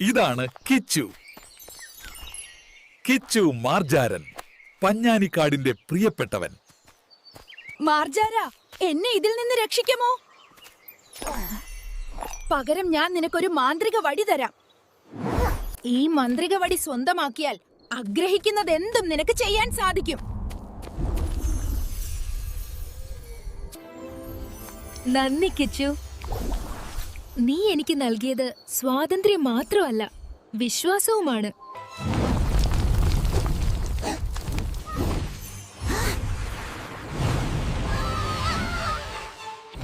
ഇതാണ് കിച്ചു. കിച്ചു മാർജാരൻ പഞ്ഞാനിക്കാടിന്റെ പ്രിയപ്പെട്ടവൻ. മാർജാര എന്നെ ഇതിൽ നിന്ന് രക്ഷിക്കുമോ? പകരം ഞാൻ നിനക്കൊരു മാന്ത്രിക വടി തരാം. ഈ മാന്ത്രിക വടി സ്വന്തമാക്കിയാൽ ആഗ്രഹിക്കുന്നത് എന്തും നിനക്ക് ചെയ്യാൻ സാധിക്കും. നന്ദി കിച്ചു. നീ എനിക്ക് നൽകിയത് സ്വാതന്ത്ര്യം മാത്രമല്ല വിശ്വാസവുമാണ്.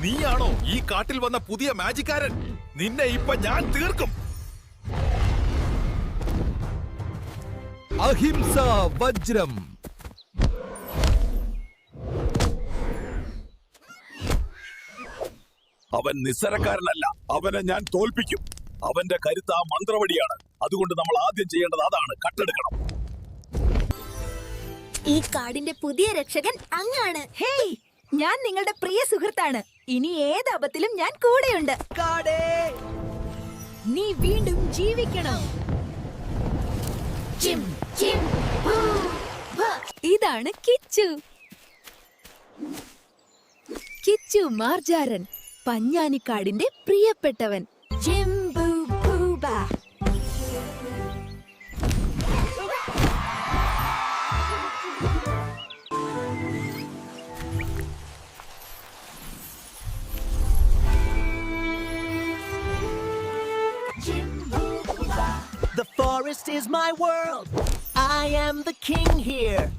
നീയാണോ ഈ കാട്ടിൽ വന്ന പുതിയ മാജിക്കാരൻ? നിന്നെ ഇപ്പൊ ഞാൻ തീർക്കും. അഹിംസ വജ്രം. അവൻ നിസ്സരക്കാരനല്ല. അവനെ ഞാൻ തോൽപ്പിക്കും. അവന്റെ കരുത്ത് ആ മന്ത്രവടിയാണ്. അതുകൊണ്ട് നമ്മൾ ആദ്യം ചെയ്യേണ്ടത് അതാണ് കട്ടെടുക്കണം. ഈ കാടിന്റെ പുതിയ രക്ഷകൻ അങ്ങാണ്. ഹേയ് ഞാൻ നിങ്ങളുടെ പ്രിയ സുഹൃത്താണ്. ഇനി ഏത് അപത്തിലും ഞാൻ കൂടെയുണ്ട്. നീ വീണ്ടും ജീവിക്കണം. ഇതാണ് Kichu. Kichu മാർജാരൻ. പഞ്ഞാനിക്കാടിന്റെ പ്രിയപ്പെട്ടവൻ The forest is my world. I am the king here.